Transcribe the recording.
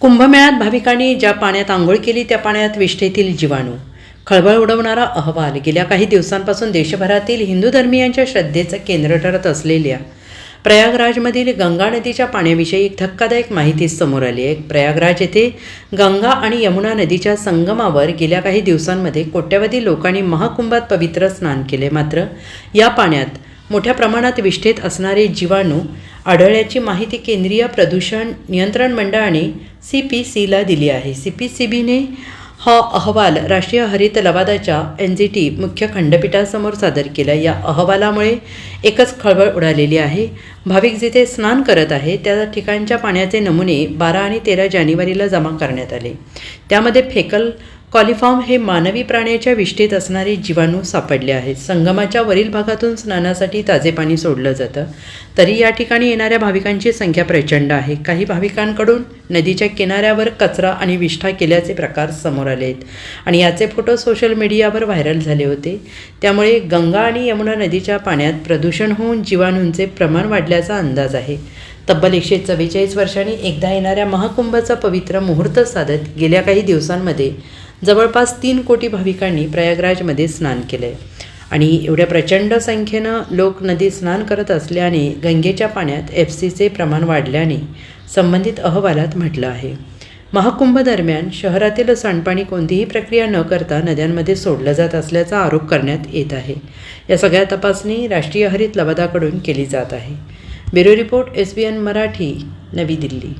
कुंभमेळ्यात भाविकांनी ज्या पाण्यात आंघोळ केली त्या पाण्यात विष्ठेतील जीवाणू. खळबळ उडवणारा अहवाल गेल्या काही दिवसांपासून देशभरातील हिंदू धर्मियांच्या श्रद्धेचं केंद्र ठरत असलेल्या प्रयागराजमधील गंगा नदीच्या पाण्याविषयी एक धक्कादायक माहिती समोर आली आहे. प्रयागराज येथे गंगा आणि यमुना नदीच्या संगमावर गेल्या काही दिवसांमध्ये कोट्यवधी लोकांनी महाकुंभात पवित्र स्नान केले. मात्र या पाण्यात मोठ्या प्रमाणात विष्ठेत असणारे जीवाणू आढळल्याची माहिती केंद्रीय प्रदूषण नियंत्रण मंडळाने सी पी सीला दिली आहे. सी पी सी बीने हा अहवाल राष्ट्रीय हरित लवादाच्या एन जी टी मुख्य खंडपीठासमोर सादर केला. या अहवालामुळे एकच खळबळ उडालेली आहे. भाविक जिथे स्नान करत आहे त्या ठिकाणच्या पाण्याचे नमुने बारा आणि तेरा जानेवारीला जमा करण्यात आले. त्यामध्ये फेकल कॉलिफॉर्म हे मानवी प्राण्याच्या विष्ठेत असणारे जीवाणू सापडले आहेत. संगमाच्या वरील भागातून स्नानासाठी ताजे पाणी सोडलं जातं. तरी या ठिकाणी येणाऱ्या भाविकांची संख्या प्रचंड आहे. काही भाविकांकडून नदीच्या किनाऱ्यावर कचरा आणि विष्ठा केल्याचे प्रकार समोर आले आहेत. आणि याचे फोटो सोशल मीडियावर व्हायरल झाले होते. त्यामुळे गंगा आणि यमुना नदीच्या पाण्यात प्रदूषण होऊन जीवाणूंचे प्रमाण वाढल्याचा अंदाज आहे. तब्बल एकशे चव्वेचाळीस वर्षांनी एकदा येणाऱ्या महाकुंभाचा पवित्र मुहूर्त साधत गेल्या काही दिवसांमध्ये जवळपास तीन कोटी भाविकांनी प्रयागराजमध्ये स्नान केलं आहे आणि एवढ्या प्रचंड संख्येनं लोक नदी स्नान करत असल्याने गंगेच्या पाण्यात एफ सीचे प्रमाण वाढल्याने संबंधित अहवालात म्हटलं आहे. महाकुंभदरम्यान शहरातील सांडपाणी कोणतीही प्रक्रिया न करता नद्यांमध्ये सोडलं जात असल्याचा आरोप करण्यात येत आहे. या सगळ्या तपासणी राष्ट्रीय हरित लवादाकडून केली जात आहे. Bureau report S B N Marathi Navi Delhi.